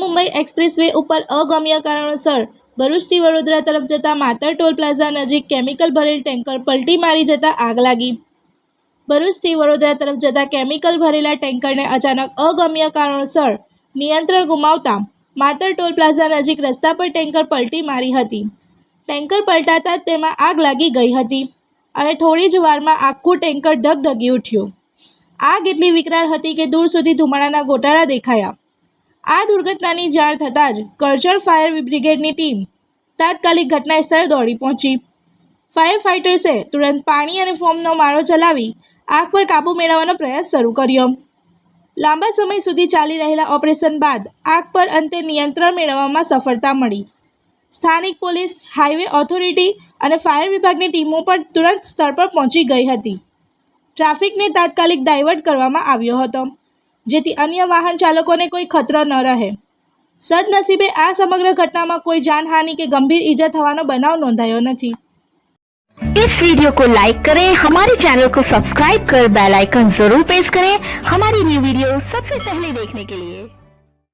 Mumbai express way ઉપર અગમ્ય કારણોસર ભરૂચથી વડોદરા તરફ જતા માતર ટોલ પ્લાઝા નજીક કેમિકલ ભરેલ ટેન્કર પલટી મારી જતા આગ લાગી. ભરૂચથી વડોદરા તરફ જતા કેમિકલ ભરેલા ટેન્કરને અચાનક અગમ્ય કારણોસર નિયંત્રણ ગુમાવતા માતર ટોલ પ્લાઝા નજીક રસ્તા પર ટેન્કર પલટી મારી હતી. ટેન્કર પલટાતા તેમાં આગ લાગી ગઈ હતી અને થોડી જ વારમાં આખું ટેન્કર ધગધગી ઉઠ્યું. આગ એટલી વિકરાળ હતી કે દૂર સુધી ધુમાડાના ગોટાળા દેખાયા. આ દુર્ઘટનાની જાણ થતાં જ કરજણ ફાયર બ્રિગેડની ટીમ તાત્કાલિક ઘટના સ્થળે દોડી પહોંચી. ફાયર ફાઇટર્સે તુરંત પાણી અને ફોમનો મારો ચલાવી આગ પર કાબૂ મેળવવાનો પ્રયાસ શરૂ કર્યો. લાંબા સમય સુધી ચાલી રહેલા ઓપરેશન બાદ આગ પર અંતે નિયંત્રણ મેળવવામાં સફળતા મળી. સ્થાનિક પોલીસ હાઈવે ઓથોરિટી અને ફાયર વિભાગની ટીમો પણ તુરંત સ્થળ પર પહોંચી ગઈ હતી. ટ્રાફિકને તાત્કાલિક ડાયવર્ટ કરવામાં આવ્યો હતો. જેથી અન્ય વાહન ચાલકોને કોઈ ખતરો ન રહે સદનસીબે આ સમગ્ર ઘટનામાં કોઈ જાનહાનિ કે ગંભીર ઈજા થવાનો બનાવ નોંધાયો નથી इस वीडियो को लाइक करें हमारे चैनल को सब्सक्राइब कर बेल आइकन जरूर प्रेस करें हमारी न्यू वीडियो सबसे पहले देखने के लिए